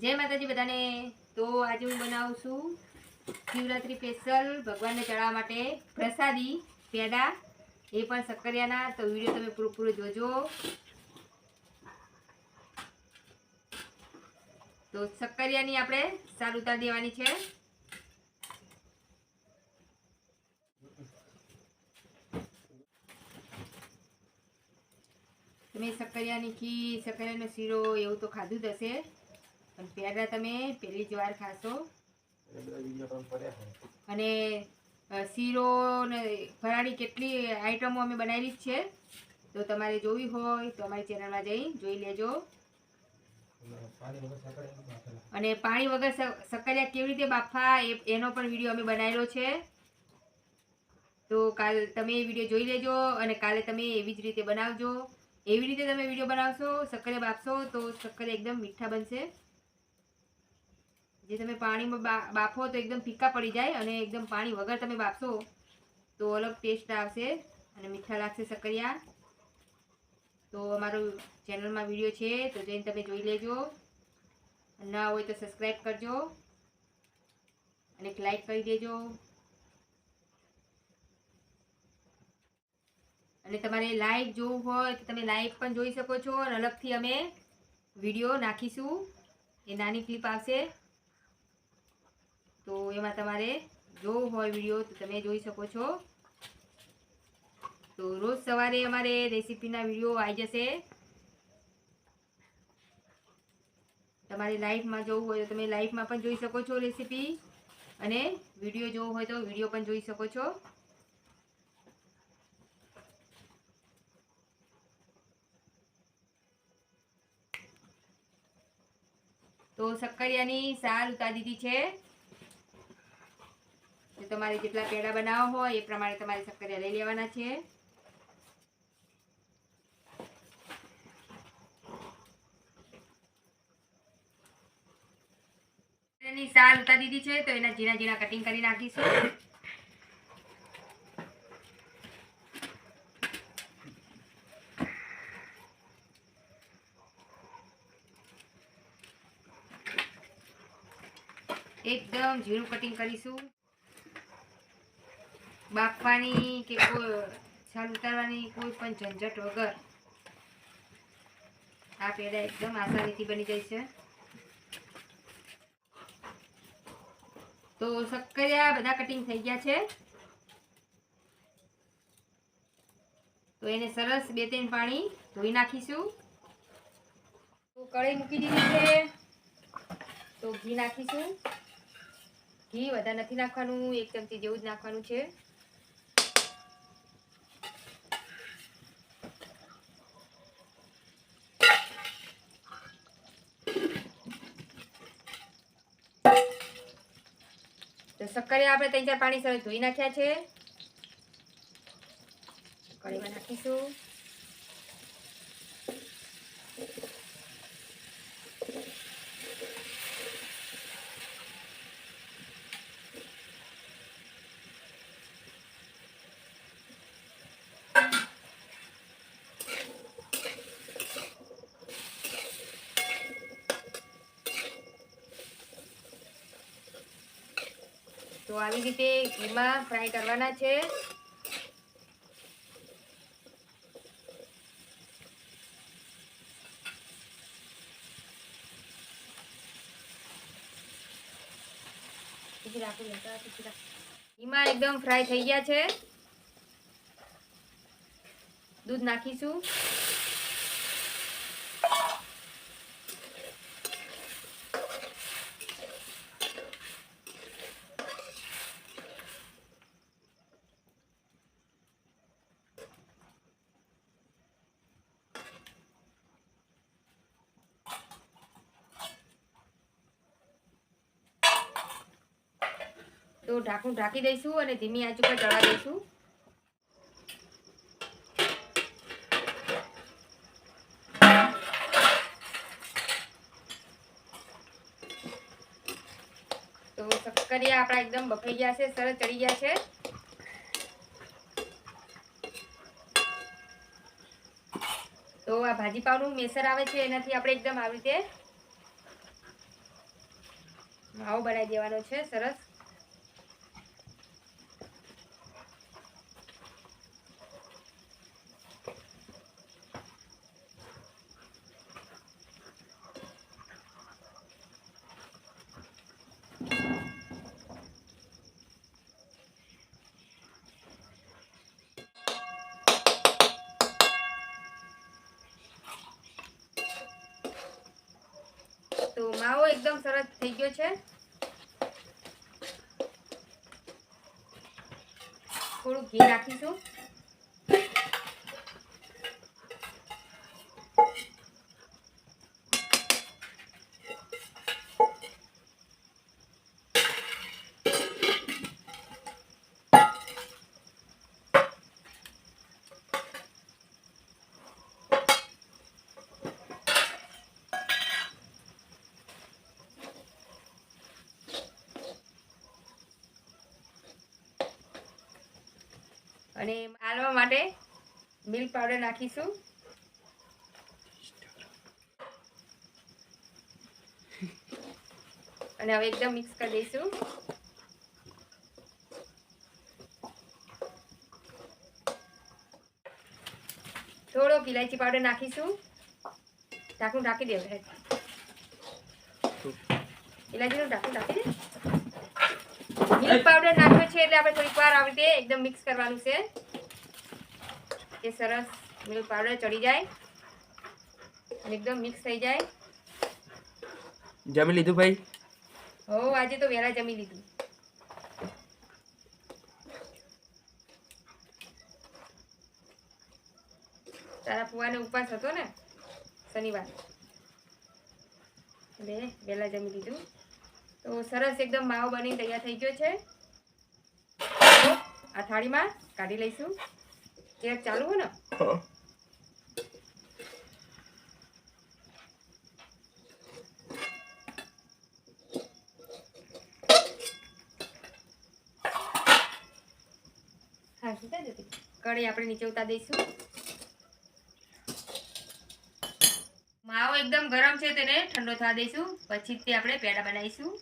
જય માતાજી બધાને. તો આજે હું બનાવું છું શિવરાત્રી સ્પેશિયલ ભગવાનને ચડાવવા માટે પ્રસાદી પેડા, એ પણ શક્કરિયાના. તો વીડિયો તમે પૂરો પૂરો જોજો. તો શક્કરિયાની આપણે સાલ ઉતારી દેવાની છે. તમે શક્કરિયાની ખીર, શક્કરિયાનો શીરો, એવું તો ખાધું જ હશે. પણ પેડા તમે પહેલી જ વાર ખાશો અને શીરો ને ફરાળી કેટલી આઈટમો અમે બનાવેલી જ છે. તો તમારે જોવી હોય તો અમારી ચેનલમાં જઈ જોઈ લેજો. અને પાણી વગર સકરિયા કેવી રીતે બાફા એનો પણ વીડિયો અમે બનાવેલો છે. તો કાલ તમે એ વીડિયો જોઈ લેજો અને કાલે તમે એવી જ રીતે બનાવજો. એવી રીતે તમે વીડિયો બનાવશો સકરિયા બાફશો તો સકરિયા એકદમ મીઠા બનશે. જે તમે પાણીમાં બાફો તો એકદમ ફીકા પડી જાય અને એકદમ પાણી વગર તમે બાફશો, તો અલગ ટેસ્ટ આવશે અને મીઠા લાગશે શક્કરિયા તો અમારું ચેનલમાં વીડિયો છે, તો જઈને તમે જોઈ લેજો. ના હોય તો સબસ્ક્રાઈબ કરજો અને એક લાઈક કરી દેજો. અને તમારે લાઈવ જોવું હોય તો તમે લાઈવ પણ જોઈ શકો છો અને અલગથી અમે વીડિયો નાખીશું. એ નાની ક્લિપ આવશે. તો એમાં તમારે જોવું હોય વીડિયો તો તમે જોઈ શકો છો. તો રોજ સવારે અમારે રેસીપીના વીડિયો આવી જશે. તમારે લાઈફમાં જોવું હોય તો તમે લાઈફમાં પણ જોઈ શકો છો રેસીપી અને વીડિયો જોવો હોય તો વીડિયો પણ જોઈ શકો છો. તો શક્કરિયાની સાલ ઉતારી દીધી છે. તમારે જેટલા પેડા બનાવવા હોય એ પ્રમાણે તમારે શક્કરિયા લઈ લેવાના છે. એની સાલ ઉતારી દીધી છે, તો એના ઝીણા ઝીણા કટિંગ કરી નાખીશું. એકદમ ઝીણું કટિંગ કરીશું. બાફવાની કે કોઈ છાલ ઉતારવાની, કોઈ પણ ઝંઝટ વગર. આ પેડા એકદમ આસાનીથી બની જાય છે. તો શક્કરિયા બધા કટિંગ થઈ ગયા છે. તો એને સરસ બે ત્રણ પાણી ધોઈ નાખીશું. તો કઢાઈ મૂકી દીધી છે. તો ઘી નાખીશું. ઘી વધારે નથી નાખવાનું એક ચમચી જેવું જ નાખવાનું છે. તો શક્કરિયા આપણે ત્રણ ચાર પાણી સરસ ધોઈ નાખ્યા છે. કઢાઈમાં નાખીશું. તો આવી રીતે ઘીમાં ફ્રાય કરવાના છે. ઘીમાં એકદમ ફ્રાય થઈ ગયા છે. દૂધ નાખીશું. તો ઢાંકણું ઢાંકી દઈશું અને ધીમી આંચ ઉપર ચડા દઈશું. તો શક્કરિયા આપણા એકદમ બફાઈ ગયા છે, સરસ ચડી ગયા છે. તો આ ભાજીપાવનું મેસર આવે છે, એનાથી આપણે એકદમ આવી રીતે માવો બનાવી દેવાનો છે, સરસ. માવો એકદમ સરસ થઈ ગયો છે. થોડું ઘી નાખીશું અને હાલવા માટે મિલ્ક પાવડર નાખીશું. અને હવે એકદમ મિક્સ કરી દઈશું. થોડોક ઇલાયચી પાવડર નાખીશું. ઢાંકણું ઢાંકી દેવું ઇલાયચીનું ઢાંકણું ઢાંકી દે. મિલ્ક પાવડર નાખ્યો છે એટલે આપણે થોડીક વાર આવી રીતે એકદમ મિક્સ કરવાનું છે. કે સરસ મિલ્ક પાવડર ચડી જાય અને એકદમ મિક્સ થઈ જાય. જમી લીધું ભાઈ? હો આજે તો વહેલા જમી લીધું. તારા ફુવાને ઉપવાસ હતો ને? શનિવાર. એટલે વહેલા જમી લીધું. તો સરસ એકદમ માવો બની તૈયાર થઈ ગયો છે. આ થાળીમાં કાઢી લઈશું. ચેક ચાલુ હોય ને. હા. જતી. કઢી આપણે નીચે ઉતાર દઈશું. માવો એકદમ ગરમ છે તેને ઠંડો થવા દઈશું. પછી તે આપણે પેડા બનાવીશું.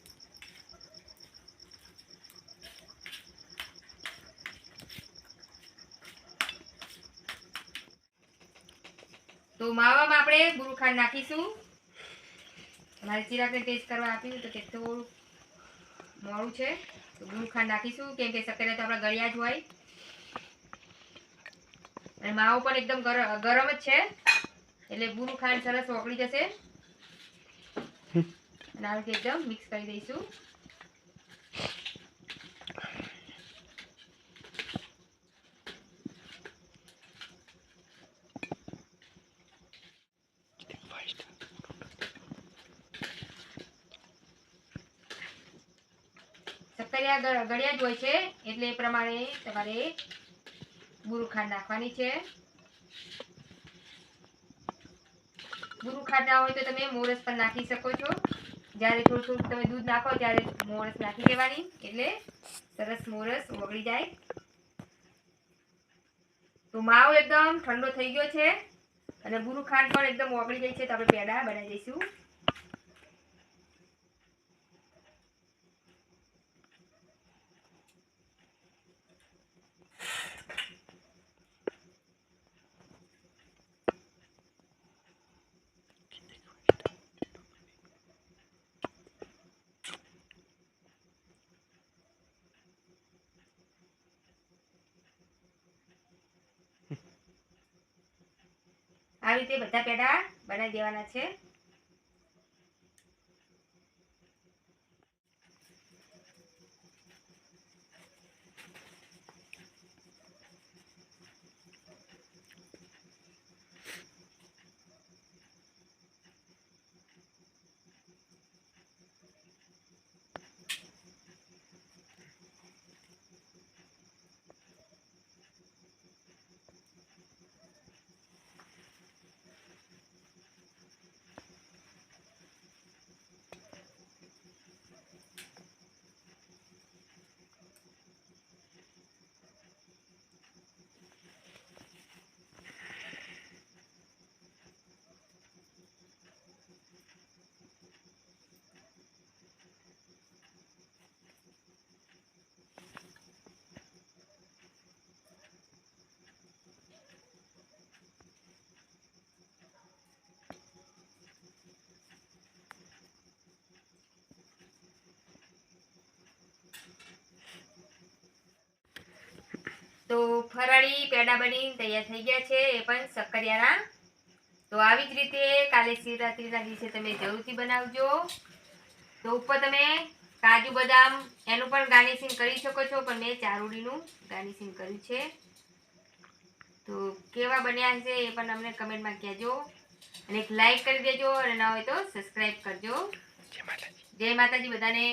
તો માવામાં આપણે ગુરુખાંડ નાખીશું. મારે ચિરાગને ટેસ્ટ કરવા આપ્યું તો કેટલું મોડું છે. તો ગુરુખાંડ નાખીશું. કેમ કે સક્કરિયા તો આપણા ગળ્યા જ હોય. અને માવો પણ એકદમ ગરમ ગરમ જ છે. એટલે ગુરુખાંડ સરસ ઓગળી જશે. અને આ રીતે એકદમ મિક્સ કરી દઈશું. સક્કરિયા ગળ્યા જ હોય છે, એટલે એ પ્રમાણે તમારે બુરુખાંડ નાખવાની છે. બુરુખાંડ ના હોય તો તમે મોરસ પણ નાખી શકો છો. જ્યારે થોડું થોડું તમે દૂધ નાખો ત્યારે મોરસ નાખી દેવાની, એટલે સરસ મોરસ ઓગળી જાય. તો માવો એકદમ ઠંડો થઈ ગયો છે અને ગુરુખાંડ પણ એકદમ ઓગળી જાય છે, તો આપણે પેડા બનાવી દઈશું. રીતે બધા પેડા બનાવી દેવાના છે. તો ફરાળી પેડા બની તૈયાર થઈ ગયા છે એ પણ શક્કરિયાના તો આવી જ રીતે કાલે શિવરાત્રિના દિવસે તમે જરૂરથી બનાવજો. તો ઉપર તમે કાજુ બદામ એનું પણ ગાર્નિશિંગ કરી શકો છો પણ મેં ચારુડીનું ગાર્નિશિંગ કર્યું છે. તો કેવા બન્યા છે એ પણ અમને કમેન્ટમાં કહેજો. અને એક લાઈક કરી દેજો અને ના હોય તો સબસ્ક્રાઈબ કરજો. જય માતાજી બધાને.